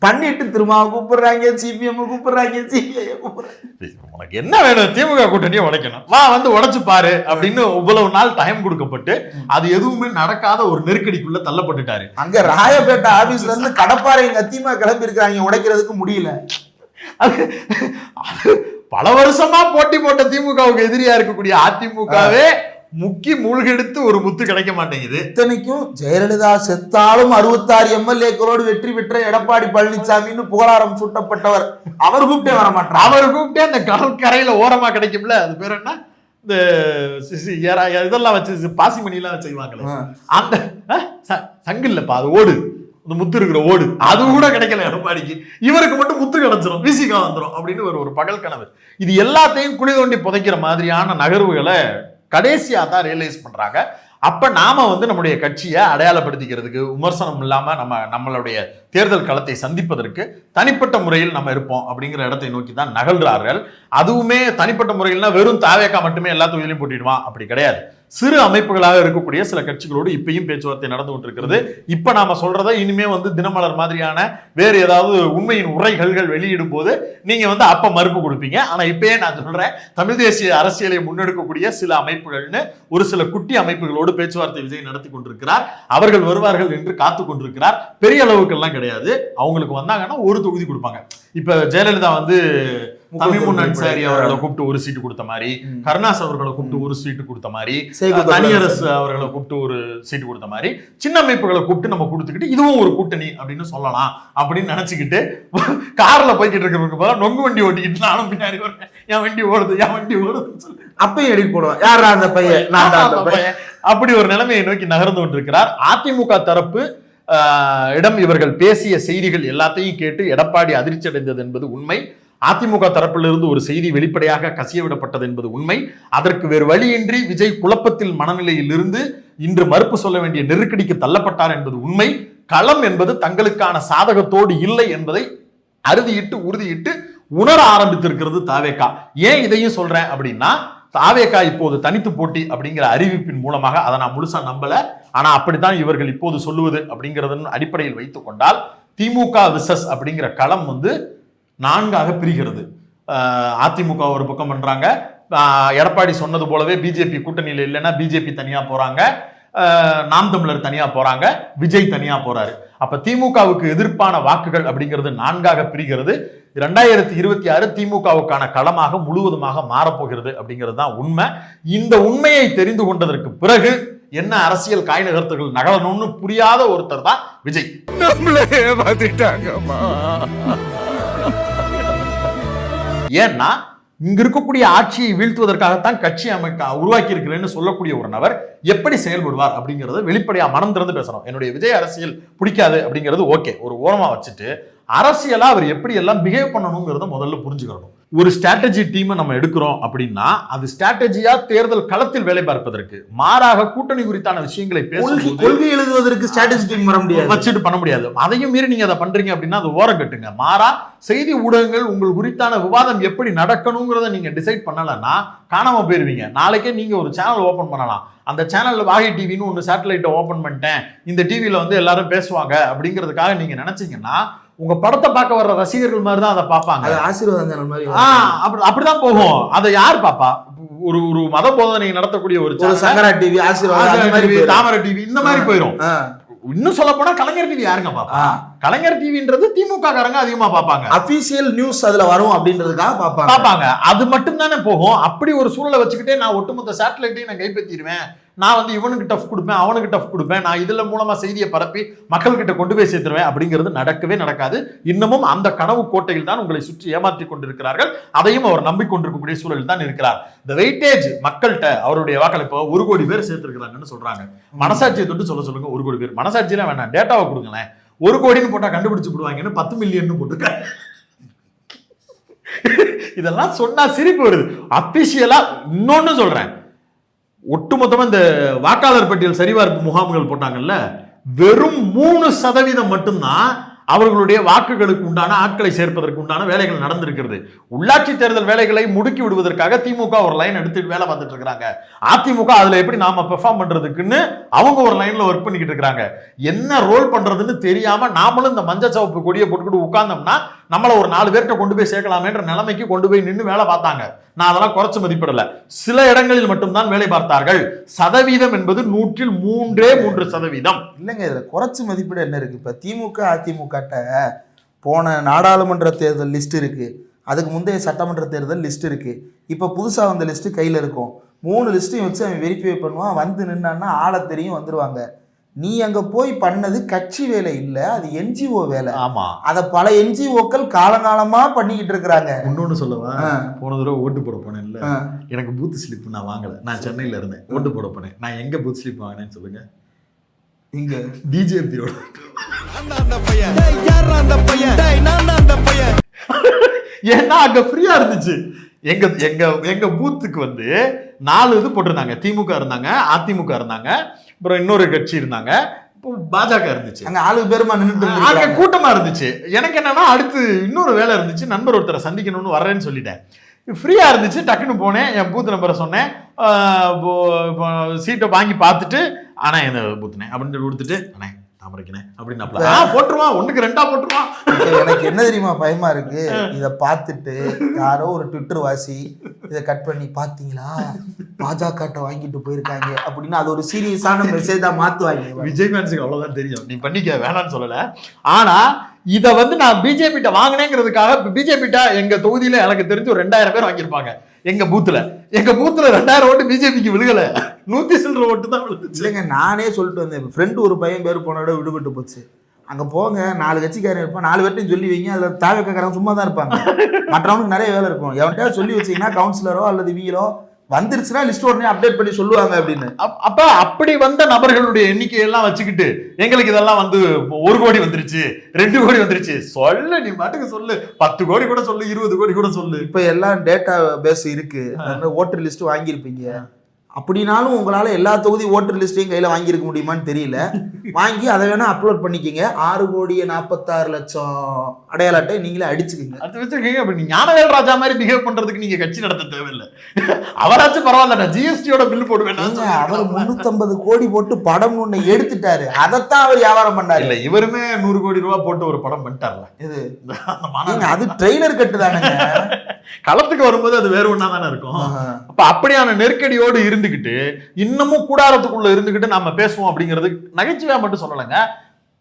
பண்ணிட்டு திருமாவை கூப்பிடுறாங்க சிபிஎம் கூப்பிடுறாங்க சிபிஐ கூப்பிடுறாங்க. உனக்கு என்ன வேணும்? திமுக கூட்டணியை உடைக்கணும். வா வந்து உடைச்சு பாரு அப்படின்னு இவ்வளவு நாள் டைம் கொடுக்கப்பட்டு அது எதுவுமே நடக்காத ஒரு நெருக்கடிக்குள்ள தள்ளப்பட்டுட்டாரு. அங்க ராயப்பேட்டை ஆபீஸ்ல இருந்து கடப்பாறை கத்தியமா கிளம்பி இருக்காங்க உடைக்கிறதுக்கு முடியல. பல வருஷமா போட்டி போட்ட திமுகவுக்கு எதிரியா இருக்கக்கூடிய அதிமுகவே முக்கி மூழ்கெடுத்து ஒரு முத்து கிடைக்க மாட்டேங்குது. இத்தனைக்கும் ஜெயலலிதா செத்தாலும் அறுபத்தாறு எம்எல்ஏக்களோடு வெற்றி பெற்ற எடப்பாடி பழனிசாமின்னு புகழாரம் சூட்டப்பட்டவர். அவர் கூப்பிட்டே வர மாட்டார்? அவர் கூப்பிட்டு அந்த கடற்கரையில ஓரமா கிடைக்கும்ல அது பேர் என்ன? இந்த இதெல்லாம் வச்சு பாசிமணி எல்லாம் செய்வாங்களே. அந்த சங்கு இல்லப்பா அது ஓடு. இந்த முத்து இருக்கிற ஓடு. அது கூட கிடைக்கல எடப்பாடிக்கு. இவருக்கு மட்டும் முத்து கிடைச்சிரும் விசிகா வந்துரும் அப்படின்னு ஒரு ஒரு பகல் கனவு. இது எல்லாத்தையும் குழி தோண்டி புதைக்கிற மாதிரியான நகர்வுகளை கடைசியாக தான் ரியலைஸ் பண்ணுறாங்க அப்போ நாம் வந்து நம்முடைய கட்சியை அடையாளப்படுத்திக்கிறதுக்கு விமர்சனம் இல்லாமல் நம்ம நம்மளுடைய தேர்தல் களத்தை சந்திப்பதற்கு தனிப்பட்ட முறையில் நம்ம இருப்போம் அப்படிங்கிற இடத்தை நோக்கி தான் நகழ்கிறார்கள் அதுவுமே தனிப்பட்ட முறையில்னா வெறும் தாவேக்கா மட்டுமே எல்லா தொகுதியிலையும் போட்டிடுவான். அப்படி கிடையாது. சிறு அமைப்புகளாக இருக்கக்கூடிய சில கட்சிகளோடு இப்பயும் பேச்சுவார்த்தை நடந்து கொண்டிருக்கிறது. இப்ப நாம சொல்றத இனிமே வந்து தினமலர் மாதிரியான வேறு ஏதாவது உண்மையின் உரைகள்கள் வெளியிடும் போது நீங்க வந்து அப்ப மறுப்பு கொடுப்பீங்க. ஆனா இப்பயே நான் சொல்றேன் தமிழ் தேசிய அரசியலை முன்னெடுக்கக்கூடிய சில அமைப்புகள்னு ஒரு சில குட்டி அமைப்புகளோடு பேச்சுவார்த்தை விஜய் நடத்தி கொண்டிருக்கிறார். அவர்கள் வருவார்கள் என்று காத்து கொண்டிருக்கிறார். பெரிய அளவுக்கெல்லாம் கிடையாது. அவங்களுக்கு வந்தாங்கன்னா ஒரு தொகுதி கொடுப்பாங்க. இப்ப ஜெயலலிதா வந்து தமிமுன் அன்சாரி அவர்களை கூப்பிட்டு ஒரு சீட்டு கொடுத்த மாதிரி. கருணாஸ் அவர்களை கூப்பிட்டு ஒரு சீட்டு கொடுத்த மாதிரி தனியரசு அவர்களை கூப்பிட்டு ஒரு சீட்டு கொடுத்த மாதிரி சின்ன அமைப்புகளை கூப்பிட்டு நம்ம கொடுத்துக்கிட்டு இதுவும் ஒரு கூட்டணி அப்படின்னு சொல்லலாம் அப்படின்னு நினைச்சுக்கிட்டு கார்ல போய்கிட்டு இருக்கிறவங்க போல நொங்கு வண்டி ஓட்டிக்கிட்டு நானும் பின்னாடி வரேன் என் வண்டி ஓடுது என் வண்டி ஓடுதுன்னு சொல்லி. அப்பயும் எடிட் போடுவான். யாரா அந்த பையன்? நான் அந்த பையன். அப்படி ஒரு நிலைமையை நோக்கி நகர்ந்து கொண்டிருக்கிறார். அதிமுக தரப்பு இடம் இவர்கள் பேசிய செய்திகள் எல்லாத்தையும் கேட்டு எடப்பாடி அதிர்ச்சி அடைந்தது என்பது உண்மை. அதிமுக தரப்பிலிருந்து ஒரு செய்தி வெளிப்படையாக கசிய விடப்பட்டது என்பது உண்மை. அதற்கு வேறு வழியின்றி விஜய் குழப்பத்தில் மனநிலையில் இருந்து இன்று மறுப்பு சொல்ல வேண்டிய நெருக்கடிக்கு தள்ளப்பட்டார் என்பது உண்மை. களம் என்பது தங்களுக்கான சாதகத்தோடு இல்லை என்பதை அறுதியிட்டு உறுதியிட்டு உணர ஆரம்பித்திருக்கிறது தாவேக்கா ஏன் இதையும் சொல்றேன் அப்படின்னா தாவேக்கா இப்போது தனித்து போட்டி அப்படிங்கிற அறிவிப்பின் மூலமாக அதை நான் முழுசா நம்பல. ஆனா அப்படித்தான் இவர்கள் இப்போது சொல்லுவது அப்படிங்கிறதன் அடிப்படையில் வைத்துக் கொண்டால் திமுக விசஸ் அப்படிங்கிற களம் வந்து நான்காக பிரிகிறது. அதிமுக ஒரு பக்கம் பண்ணுறாங்க எடப்பாடி சொன்னது போலவே பிஜேபி கூட்டணியில் இல்லைன்னா பிஜேபி தனியாக போகிறாங்க நாம் தமிழர் தனியாக போகிறாங்க விஜய் தனியாக போகிறாரு அப்போ திமுகவுக்கு எதிர்ப்பான வாக்குகள் அப்படிங்கிறது நான்காக பிரிகிறது. ரெண்டாயிரத்தி இருபத்தி ஆறு திமுகவுக்கான களமாக முழுவதுமாக மாறப்போகிறது அப்படிங்கிறது தான் உண்மை. இந்த உண்மையை தெரிந்து கொண்டதற்கு பிறகு என்ன அரசியல் காய் நகர்த்துகள் நகலணும்னு புரியாத ஒருத்தர் தான் விஜய். நம்மளே ஏமாத்திட்டாங்கம்மா. ஏன்னா இங்க இருக்கக்கூடிய ஆட்சியை வீழ்த்துவதற்காகத்தான் கட்சி அமைக்க உருவாக்கி இருக்கிறேன்னு சொல்லக்கூடிய ஒரு நபர் எப்படி செயல்படுவார் அப்படிங்கிறது வெளிப்படையா மனம் திறந்து பேசணும். என்னுடைய விஜய் அரசியல் பிடிக்காது அப்படிங்கிறது ஓகே. ஒரு ஓரமா வச்சுட்டு அரசியலா அவர் எப்படி எல்லாம் பிஹேவ் பண்ணணுங்கிறத முதல்ல புரிஞ்சுக்கணும். ஒரு ஸ்ட்ராட்டஜி டீமை நம்ம எடுக்கிறோம் அப்படின்னா அது ஸ்ட்ராட்டஜியா தேர்தல் களத்தில் வேலை பார்ப்பதற்கு மாறாக கூட்டணி குறித்தான விஷயங்களை பேசும்போது கொள்கை எழுதுவதற்கு ஸ்ட்ராட்டஜி டீம் வர முடியாது. வச்சுட்டு பண்ண முடியாது. அதையும் மீறி நீங்க அதை பண்றீங்க அப்படின்னா அது ஓரம் கட்டுங்க. மாறா செய்தி ஊடகங்கள் உங்கள் குறித்தான விவாதம் எப்படி நடக்கணுங்கிறத நீங்க டிசைட் பண்ணலன்னா காணாம போயிருவீங்க. நாளைக்கே நீங்க ஒரு சேனல் ஓபன் பண்ணலாம். அந்த சேனல்ல வாகை டிவின்னு ஒன்று சேட்டலைட்டை ஓபன் பண்ணிட்டேன். இந்த டிவியில வந்து எல்லாரும் பேசுவாங்க அப்படிங்கிறதுக்காக நீங்க நினைச்சீங்கன்னா உங்க படத்தை பார்க்க வர்ற ரசிகர்கள் மாதிரி தான் அதை பார்ப்பாங்க. அது ஆசீர்வாதம் சேனல் மாதிரி ஆ, அப்படி அப்படிதான் போகும். அதை யார் பாப்பா ஒரு ஒரு மத போதனை நடத்தக்கூடிய ஒரு சங்கரா டிவி ஆசீர்வாதம். தாமரை டிவி இந்த மாதிரி போயிடும். இன்னும் சொல்ல போனா கலைஞர் டிவி யாருங்க பாப்பா. கலைஞர் டிவின்றது திமுக காரங்க அதிகமா பாப்பாங்க அபிஷியல் நியூஸ் அதுல வரும் அப்படின்றதுக்காக பாப்பாங்க பாப்பாங்க அது மட்டும் தானே போகும். அப்படி ஒரு சூழலை வச்சுக்கிட்டே நான் ஒட்டுமொத்த சேட்டலைட்டையும் நான் கைப்பற்றிடுவேன். நான் வந்து இவனுக்கு டஃப் கொடுப்பேன் அவனுக்கு டஃப் கொடுப்பேன் நான் இதுல மூலமா செய்தியை பரப்பி மக்கள்கிட்ட கொண்டு போய் சேர்த்துருவேன் அப்படிங்கிறது நடக்கவே நடக்காது. இன்னமும் அந்த கனவு கோட்டையில் தான் உங்களை சுற்றி ஏமாற்றி கொண்டிருக்கிறார்கள். அதையும் அவர் நம்பிக்கொண்டிருக்கக்கூடிய சூழலில் தான் இருக்கிறார். இந்த வெயிட்டேஜ் மக்கள்கிட்ட அவருடைய வாக்கள் இப்போ ஒரு கோடி பேர் சேர்த்திருக்கிறாங்கன்னு சொல்றாங்க. மனசாட்சியை தொட்டு சொல்ல சொல்லுங்க ஒரு கோடி பேர். மனசாட்சியெல்லாம் வேணாம் டேட்டாவை கொடுங்களேன். ஒரு கோடின்னு போட்டா கண்டுபிடிச்சு விடுவாங்கன்னு பத்து மில்லியன் போட்டிருக்காங்க. இதெல்லாம் சொன்னா சிரிப்பு வருது. அபிஷியலா இன்னொன்னு சொல்றேன். ஒட்டுமொத்தமாக இந்த வாக்காளர் பட்டியல் சரிபார்ப்பு முகாம்கள் போட்டாங்கல்ல வெறும் மூணு சதவீதம் மட்டும்தான் அவர்களுடைய வாக்குகளுக்கு உண்டான ஆட்களை சேர்ப்பதற்கு உண்டான வேலைகள் நடந்திருக்கிறது. உள்ளாட்சி தேர்தல் வேலைகளை முடுக்கி விடுவதற்காக திமுக ஒரு லைன் எடுத்து வேலை பார்த்துட்டு இருக்கிறாங்க. அதிமுக அதுல எப்படி நாம பெர்ஃபார்ம் பண்றதுக்குன்னு அவங்க ஒரு லைன்ல ஒர்க் பண்ணிக்கிட்டு இருக்கிறாங்க. என்ன ரோல் பண்றதுன்னு தெரியாம நாமளும் இந்த மஞ்சள் சவப்பு கொடியை போட்டுக்கிட்டு உட்கார்ந்தோம்னா நம்மளை ஒரு நாலு பேர்கிட்ட கொண்டு போய் சேர்க்கலாமேன்ற நிலைமைக்கு கொண்டு போய் நின்று வேலை பார்த்தாங்க. நான் அதெல்லாம் குறைச்சு மதிப்பிடலை. சில இடங்களில் மட்டும்தான் வேலை பார்த்தார்கள். சதவீதம் என்பது நூற்றில் மூன்றே மூன்று சதவீதம். இல்லைங்க இதில் குறைச்சு மதிப்பீடு என்ன இருக்கு? இப்போ திமுக அதிமுகட்ட போன நாடாளுமன்ற தேர்தல் லிஸ்ட் இருக்கு. அதுக்கு முந்தைய சட்டமன்ற தேர்தல் லிஸ்ட் இருக்கு. இப்போ புதுசாக வந்த லிஸ்ட்டு கையில் இருக்கும். மூணு லிஸ்ட்டையும் வச்சு அவன் வெரிஃபை பண்ணுவான். வந்து நின்னான்னா ஆளை தெரியும் வந்துடுவாங்க நீ அங்க போய் பண்ணது கட்சி வேலை இல்ல அது என்ஜிஓ வேலை. ஆமா. அத பல என்ஜிஓக்கள் காலங்காலமா பண்ணிக்கிட்டு இருக்கிறாங்க. இன்னொன்னு சொல்லவா. போன தடவை ஓட்டு போட போனேன்ல. ஆ. எனக்கு பூத் ஸ்லிப் நான் வாங்கல. நான் சென்னையில இருந்தேன். ஓட்டு போட போனேன். நான் எங்க பூத் ஸ்லிப் வாங்கினேன்னு சொல்லுங்க. இங்க பிஜேபியோட நான் தான் அந்த பையன் டேய் யாரா அந்த பையன் டேய் நான் தான் அந்த பையன் ஏன்னா அங்க ஃப்ரீயா இருந்துச்சு. எங்க எங்க எங்க பூத்துக்கு வந்து நாலு இது போட்டிருந்தாங்க. திமுக இருந்தாங்க அதிமுக இருந்தாங்க. அப்புறம் இன்னொரு கட்சி இருந்தாங்க. இப்போ பாஜக இருந்துச்சு. அங்க ஆளு பேருமா நின்றுட்டு அங்க. கூட்டமா இருந்துச்சு. எனக்கு என்னன்னா அடுத்து இன்னொரு வேலை இருந்துச்சு. நண்பர் ஒருத்தரை சந்திக்கணும்னு வர்றேன்னு சொல்லிட்டேன். ஃப்ரீயா இருந்துச்சு டக்குன்னு போனேன். என் பூத் நம்பரை சொன்னேன். சீட்டை வாங்கி பார்த்துட்டு ஆனா என்ன பூத்துனேன் அப்படின்னு கொடுத்துட்டு அண்ணே தாமரைக்கணே அப்படின்னு போட்டுருவான் ஒண்ணுக்கு ரெண்டா போட்டுருவான் எனக்கு என்ன தெரியுமா பயமா இருக்கு? இத பார்த்துட்டு யாரோ ஒரு ட்விட்டர் வாசி இத கட் பண்ணி பாத்தீங்களா? பாஜக வாங்கிட்டு போயிருக்காங்க. அப்படின்னு அது ஒரு சீரியஸான மெசேஜா மாத்துவாங்க. விஜய் ஃபேன்ஸுக்கு அவ்வளவுதான் தெரியும். நீ பண்ணிக்க வேணாம்னு சொல்லல. ஆனா இத வந்து நான் பிஜேபி கிட்ட வாங்கினேங்கிறதுக்காக பிஜேபி கிட்ட எங்க தொகுதியில எனக்கு தெரிஞ்சு ஒரு ரெண்டாயிரம் பேர் வாங்கியிருப்பாங்க. எங்க பூத்துல? எங்க பூத்துல ரெண்டாயிரம் ஓட்டு பிஜேபிக்கு விழுகல. நூத்தி சில்லற ஓட்டு தான் விழுந்துச்சு. இல்லைங்க நானே சொல்லிட்டு வந்தேன். ஃப்ரெண்டு ஒரு பையன் பேர் போனோட விடுபட்டு போச்சு. அங்க போங்க நாலு கட்சிக்காரன் இருப்பான் நாலு பேர்ட்டையும் சொல்லி வைங்க. அதுல தாவக்காரன் சும்மா தான் இருப்பாங்க. மற்றவனுக்கு நிறைய வேலை இருக்கும். எவன்கிட்ட சொல்லி வச்சீங்கன்னா கவுன்சிலரோ அல்லது வீலோ வந்துருச்சுன்னா லிஸ்ட் உடனே அப்டேட் பண்ணி சொல்லுவாங்க அப்படின்னு. அப்- அப்ப அப்படி வந்த நபர்களுடைய எண்ணிக்கையெல்லாம் வச்சுக்கிட்டு எங்களுக்கு இதெல்லாம் வந்து ஒரு கோடி வந்துருச்சு ரெண்டு கோடி வந்துருச்சு. சொல்லு நீ பாட்டுக்கு சொல்லு. பத்து கோடி கூட சொல்லு இருபது கோடி கூட சொல்லு. இப்ப எல்லாம் டேட்டா பேஸ் இருக்கு. ஓட்டர் லிஸ்ட் வாங்கியிருப்பீங்க. அப்படினாலும் உங்களால எல்லா தொகுதி ஓட்டர் லிஸ்டையும் கையில வாங்கியிருக்க முடியுமான்னு தெரியல. வாங்கி அதை வேணா அப்லோட் பண்ணிக்கங்க. ஆறு கோடியே நாற்பத்தாறு லட்சம் அடையாள அட்டை நீங்களே அடிச்சுக்கங்க. அடுத்து வச்சிருக்கீங்க. அப்ப நீ ஞானவேல் ராஜா மாதிரி பிஹேவ் பண்றதுக்கு நீங்க கட்சி நடத்த தேவையில்லை. அவராச்சும் பரவாயில்ல நான் ஜிஎஸ்டியோட பில் போடுவேன். அவர் முன்னூத்தம்பது கோடி போட்டு படம் ஒண்ணு எடுத்துட்டாரு. அதைத்தான் அவர் வியாபாரம் பண்ணாரு. இல்ல இவருமே நூறு கோடி ரூபாய் போட்டு ஒரு படம் பண்ணிட்டார்ல. இது அது ட்ரெய்லர் கட்டுதானுங்க களத்துக்கு வரும்போது அது வேற ஒண்ணா தானே இருக்கும். அப்ப அப்படியான நெருக்கடியோடு இருந்துக்கிட்டு இன்னமும் கூடாரத்துக்குள்ள இருந்துக்கிட்டு நாம பேசுவோம் அப்படிங்கிறது நகைச்சுவையாக மட்டும் சொல்லலைங்க.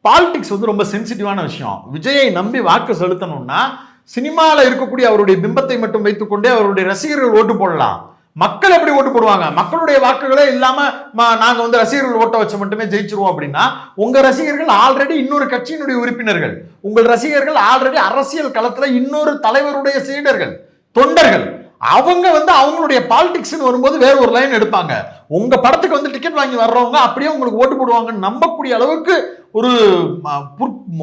பாலிடிக்ஸ் வந்து ரொம்ப சென்சிட்டிவான விஷயம். விஜயை நம்பி வாக்கு செலுத்தணும்னா சினிமாவில் இருக்கக்கூடிய அவருடைய பிம்பத்தை மட்டும் வைத்துக்கொண்டே அவருடைய ரசிகர்கள் ஓட்டு போடலாம். மக்கள் எப்படி ஓட்டு போடுவாங்க? மக்களுடைய வாக்குகளே இல்லாம ம- நாங்க வந்து ரசிகர்கள் ஓட்ட வச்சு மட்டுமே ஜெயிச்சிருவோம் அப்படின்னா உங்க ரசிகர்கள் ஆல்ரெடி இன்னொரு கட்சியினுடைய உறுப்பினர்கள். உங்கள் ரசிகர்கள் ஆல்ரெடி அரசியல் களத்துல இன்னொரு தலைவருடைய சீடர்கள் தொண்டர்கள். அவங்க வந்து அவங்களுடைய பாலிடிக்ஸ்னு வரும்போது வேற ஒரு லைன் எடுப்பாங்க. உங்க படத்துக்கு வந்து டிக்கெட் வாங்கி வர்றவங்க அப்படியே உங்களுக்கு ஓட்டு போடுவாங்கன்னு நம்பக்கூடிய அளவுக்கு ஒரு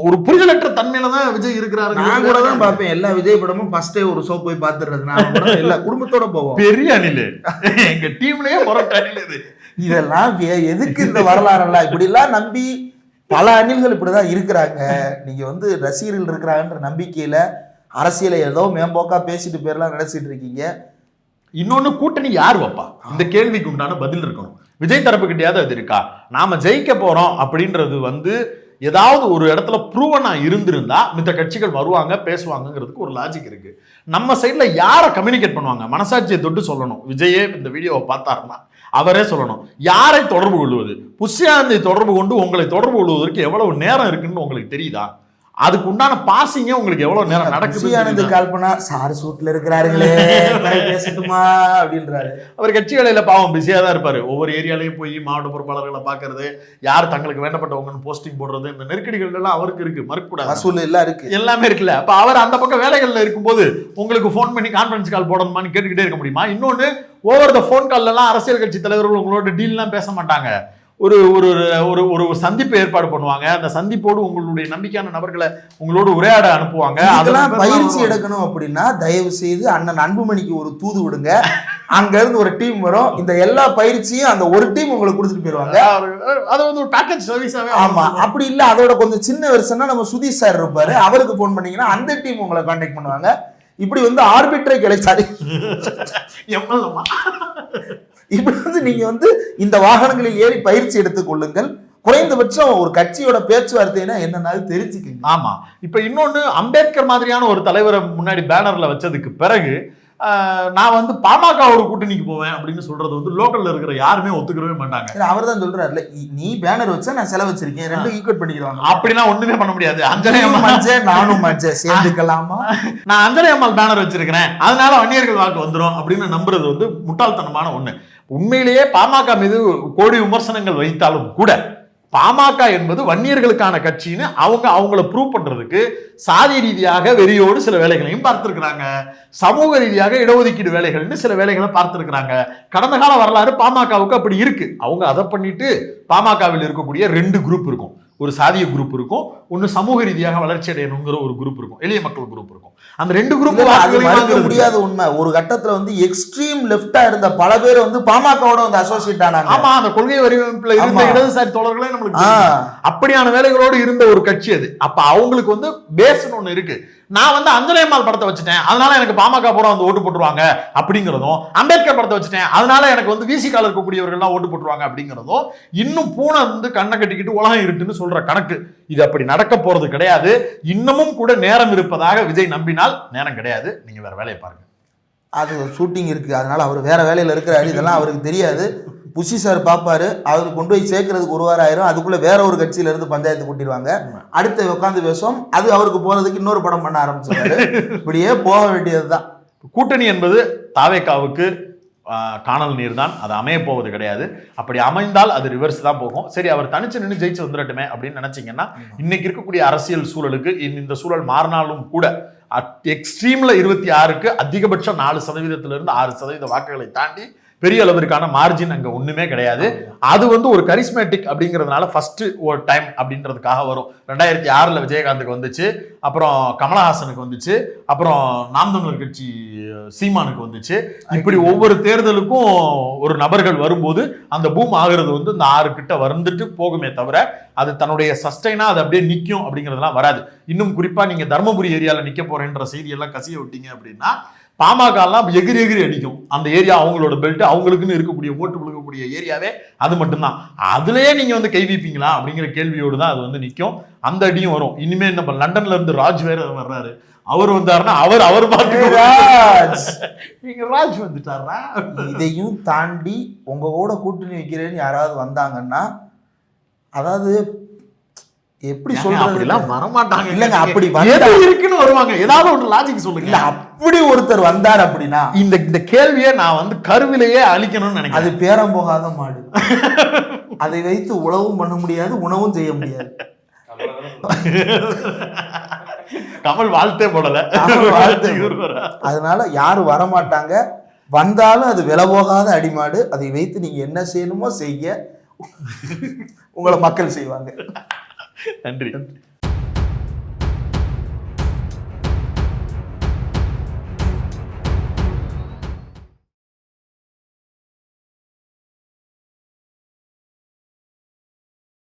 ஒரு புரிதலற்ற தன்மையில தான் விஜய் இருக்கிறாரு நான் கூட தான் பார்ப்பேன். எல்லா விஜய் படமும் ஃபர்ஸ்டே ஒரு ஷோ போய் பார்த்துடுறது. நான் கூட எல்லா குடும்பத்தோட போவோம். பெரிய அணில். எங்க டீம்லயே புரட்ட அணில் இது. இதெல்லாம் எதுக்கு இந்த வரலாறெல்லாம்? இப்படிலாம் நம்பி பல அணில்கள் இப்படிதான் இருக்கிறாங்க. நீங்க வந்து ரசிகர்கள் இருக்கிறாங்கன்ற நம்பிக்கையில அரசியலை ஏதோ மேம்போக்கா பேசிட்டு பேர்லாம் நினைச்சிட்டு இருக்கீங்க. இன்னொன்னு கூட்டணி யார் வைப்பா? இந்த கேள்விக்கு உண்டான பதில் இருக்கணும். விஜய் தரப்புக்கிட்டயாவது அது இருக்கா? நாம ஜெயிக்க போறோம் அப்படின்றது வந்து ஏதாவது ஒரு இடத்துல ப்ரூவனா இருந்திருந்தா மித்த கட்சிகள் வருவாங்க பேசுவாங்கங்கிறதுக்கு ஒரு லாஜிக் இருக்கு. நம்ம சைட்ல யாரை கம்யூனிகேட் பண்ணுவாங்க? மனசாட்சியை தொட்டு சொல்லணும். விஜயே இந்த வீடியோவை பார்த்தாருன்னா அவரே சொல்லணும். யாரை தொடர்பு கொள்வது? புஷ்யாந்தை தொடர்பு கொண்டு உங்களை தொடர்பு கொள்வதற்கு எவ்வளவு நேரம் இருக்குன்னு உங்களுக்கு தெரியுதா? அதுக்கு உண்டான பாசிங்க உங்களுக்கு எவ்வளவு நேரம் நடக்குது ஆனந்த் கால் பண்ணா சார் சூட்ல இருக்கிறாருங்களே பேசட்டுமா? அப்படின்றாரு. அவர் கட்சி வேலையில பாவம் பிஸியா தான் இருப்பாரு. ஒவ்வொரு ஏரியாலையும் போய் மாவட்ட பொறுப்பாளர்களை பாக்குறது யார் தங்களுக்கு வேண்டப்பட்டவங்கன்னு போஸ்டிங் போடுறது இந்த நெருக்கடிகள் எல்லாம் அவருக்கு இருக்கு. மறுக்கூடாது. வசூல் எல்லாம் இருக்கு. எல்லாமே இருக்குல்ல. அப்ப அவர் அந்த பக்கம் வேலைகள்ல இருக்கும்போது உங்களுக்கு ஃபோன் பண்ணி கான்ஃபரன்ஸ் கால் போடணுமான்னு கேட்டுக்கிட்டே இருக்க முடியுமா? இன்னொன்னு ஓவர் த ஃபோன் கால்ல எல்லாம் அரசியல் கட்சி தலைவர்கள் உங்களோட டீல்லாம் பேச மாட்டாங்க. ஒரு ஒரு ஒரு ஒரு சந்திப்பு ஏற்பாடு பண்ணுவாங்க. அந்த சந்திப்போடு உங்களுடைய நம்பிக்கையான நபர்களை உங்களோட உரையாட அனுப்புவாங்க. இதெல்லாம் அதன் பயிற்சி எடுக்கணும் அப்படின்னா தயவு செய்து அண்ணன் அன்புமணிக்கு ஒரு தூது விடுங்க. அங்க இருந்து ஒரு டீம் வரும். இந்த எல்லா பயிற்சியும் அந்த ஒரு டீம் உங்களுக்கு கொடுத்துட்டு போயிருவாங்க அது வந்து ஒரு பேக்கேஜ் சர்வீஸாவே ஆமா. அப்படி இல்ல அதோட கொஞ்சம் சின்ன வெர்ஷனா நம்ம சுதீஷ் சார் இருப்பாரு. அவருக்கு ஃபோன் பண்ணீங்கன்னா அந்த டீம் உங்களை காண்டாக்ட் பண்ணுவாங்க. இப்படி வந்து ஆர்பிட்ரை கிடைச்சாரு எம்எல்ஏமா இப்படி வந்து நீங்க வந்து இந்த வாகனங்களில் ஏறி பயிற்சி எடுத்துக் கொள்ளுங்கள். குறைந்தபட்சம் ஒரு கட்சியோட பேச்சுவார்த்தைனா என்னன்னாலும் தெரிஞ்சுக்கங்க. ஆமா. இப்ப இன்னொன்னு அம்பேத்கர் மாதிரியான ஒரு தலைவரை முன்னாடி பேனர்ல வச்சதுக்கு பிறகு நான் வந்து பாமகவோட கூட்டணிக்கு போவேன் அப்படின்னு சொல்றது வந்து லோக்கல்ல இருக்கிற யாருமே ஒத்துக்கவே மாட்டாங்க. அவர் தான் சொல்றாருல "இ- நீ பேனர் வச்சா நான் செலவு வச்சிருக்கேன். ரெண்டும் ஈக்குவல் பண்ணிக்கிறாங்க அப்படின்னா ஒண்ணுமே பண்ண முடியாது. அஞ்சலி நீயும் அம்மா மஞ்சள் நானும் சேர்ந்துக்கலாமா? நான் அஞ்சலி அம்மாள் பேனர் வச்சிருக்கிறேன். அதனால வன்னியர்கள் வாக்கு வந்துரும் அப்படின்னு நம்புறது வந்து முட்டாள்தனமான ஒண்ணு. உண்மையிலேயே பாமக மீது கோடி விமர்சனங்கள் வைத்தாலும் கூட பாமக என்பது வன்னியர்களுக்கான கட்சின்னு அவங்க அவங்கள ப்ரூவ் பண்றதுக்கு சாதி ரீதியாக வெறியோடு சில வேலைகளையும் பார்த்திருக்கிறாங்க. சமூக ரீதியாக இடஒதுக்கீடு வேலைகள்னு சில வேலைகளை பார்த்திருக்கிறாங்க. கடந்த கால வரலாறு பாமகவுக்கு அப்படி இருக்கு. அவங்க அதை பண்ணிட்டு பாமகவில் இருக்கக்கூடிய ரெண்டு குரூப் இருக்கும். ஒரு சாதிய குரூப் இருக்கும். ஒன்னு சமூக ரீதியாக வளர்ச்சி அடையணுங்கிற ஒரு குரூப் இருக்கும். எளிய மக்கள் குரூப் இருக்கும். அந்த ரெண்டு குரூப் முடியாத உண்மை. ஒரு கட்டத்துல வந்து எக்ஸ்ட்ரீம் லெஃப்டா இருந்த பல பேர் வந்து பாமகவோட வந்து அசோசியேட் ஆனாங்க. ஆமா அந்த கொள்கை வடிவமைப்புல இருந்த. இடதுசாரி தோழர்களே நம்மளுக்கு. அப்படியான வேலைகளோடு இருந்த ஒரு கட்சி அது. அப்ப அவங்களுக்கு வந்து பேஸ்னு ஒண்ணு இருக்கு. நான் வந்து அஞ்சலியம்மாள் படத்தை வச்சுட்டேன். அதனால எனக்கு பாமக பூரா வந்து ஓட்டு போட்டுருவாங்க அப்படிங்கிறதும் அம்பேத்கர் படத்தை வச்சுட்டேன். அதனால எனக்கு வந்து விசிகால இருக்கக்கூடியவர்கள்லாம் ஓட்டு போட்டுருவாங்க அப்படிங்கிறதும் இன்னும் பூனை வந்து கண்ணை கட்டிக்கிட்டு உலகம் இருட்டுன்னு சொல்ற கணக்கு. இது அப்படி நடக்க போறது கிடையாது. இன்னமும் கூட நேரம் இருப்பதாக விஜய் நம்பினால் நேரம் கிடையாது. நீங்க வேற வேலையை பாருங்க. அது ஷூட்டிங் இருக்கு. அதனால அவர் வேற வேலையில இருக்கிறாரு. இதெல்லாம் அவருக்கு தெரியாது. புஷி சார் பாப்பாரு அவர் கொண்டு போய் சேர்க்கறதுக்கு ஒரு வாரம் ஆயிரும். அதுக்குள்ள வேற ஒரு கட்சியில இருந்து பஞ்சாயத்து கூட்டிடுவாங்க. அடுத்து உட்காந்து பேசுவோம். அது அவருக்கு போறதுக்கு இன்னொரு படம் பண்ண ஆரம்பிச்சிருக்காரு இப்படியே போக வேண்டியதுதான். கூட்டணி என்பது தாவேக்காவுக்கு காணல் நீர் தான் அது அமைய போவது கிடையாது. அப்படி அமைந்தால் அது ரிவர்ஸ் தான் போகும். சரி அவர் தனிச்சு நின்று ஜெயிச்சு வந்துடட்டுமே அப்படின்னு நினைச்சீங்கன்னா இன்னைக்கு இருக்கக்கூடிய அரசியல் சூழலுக்கு இந்த- இந்த சூழல் மாறினாலும் கூட எக்ஸ்ட்ரீம்ல இருபத்தி ஆறுக்கு அதிகபட்சம் நாலு சதவீதத்திலிருந்து ஆறு சதவீத வாக்குகளை தாண்டி பெரிய அளவிற்கான மார்ஜின் அங்க ஒண்ணுமே கிடையாது. அது வந்து ஒரு கரிஸ்மேட்டிக் அப்படிங்கிறதுனால ஃபர்ஸ்ட் ஒரு டைம் அப்படின்றதுக்காக வரும். ரெண்டாயிரத்தி ஆறுல விஜயகாந்துக்கு வந்துச்சு. அப்புறம் கமலஹாசனுக்கு வந்துச்சு. அப்புறம் நாம் தமிழர் கட்சி சீமானுக்கு வந்துச்சு. இப்படி ஒவ்வொரு தேர்தலுக்கும் ஒரு நபர்கள் வரும்போது அந்த பூம் ஆகுறது வந்து இந்த ஆறு கிட்ட வந்துட்டு போகுமே தவிர அது தன்னுடைய சஸ்டைனா அது அப்படியே நிக்கும் அப்படிங்கிறதுலாம் வராது. இன்னும் குறிப்பா நீங்க தர்மபுரி ஏரியால நிக்க போறேன்ற செய்தியெல்லாம் கசிய விட்டீங்க அப்படின்னா பாமகலாம் எகிரி எகிரி அடிக்கும். அந்த ஏரியா அவங்களோட பெல்ட் அவங்களுக்குன்னு இருக்கக்கூடிய ஓட்டு விழுகக்கூடிய ஏரியாவே அது மட்டும்தான். அதுலயே நீங்க வந்து கை வைப்பீங்களா? அப்படிங்கிற கேள்வியோடு தான் அது வந்து நிக்கும். அந்த அடியும் வரும். இனிமே என்ன லண்டன்ல இருந்து ராஜ் வேற வர்றாரு. அவர் வந்தாருன்னா அவர் அவர் பார்த்து ராஜ். நீங்க ராஜ் வந்துட்டாரா? இதையும் தாண்டி உங்க கூட கூட்டணி வைக்கிறேன்னு யாராவது வந்தாங்கன்னா அதாவது எப்படி ஏங்க, சொல்றது? அப்படிலாம் வரமாட்டாங்க. இல்லைங்க, அப்படி இருக்குன்னு வருவாங்க? ஏதாவது ஒரு லாஜிக் சொல்லுங்க. இல்ல அப்படி ஒருத்தர் வந்தார் அப்படின்னா இந்த இந்த கேள்வியை நான் வந்து கருவிலேயே அழிக்கணும்னு அது நினைக்கிறேன் பேரம் போகாத மாடு. அதை வைத்து உழவும் பண்ண முடியாது உணவும் செய்ய முடியாது. கமல் வாழ்த்தே போடல. அதனால யாரும் வரமாட்டாங்க? வந்தாலும் அது விலை போகாத அடிமாடு. அதை வைத்து நீங்க என்ன செய்யணுமோ செய்ய. உங்களை மக்கள் செய்வாங்க. நன்றி.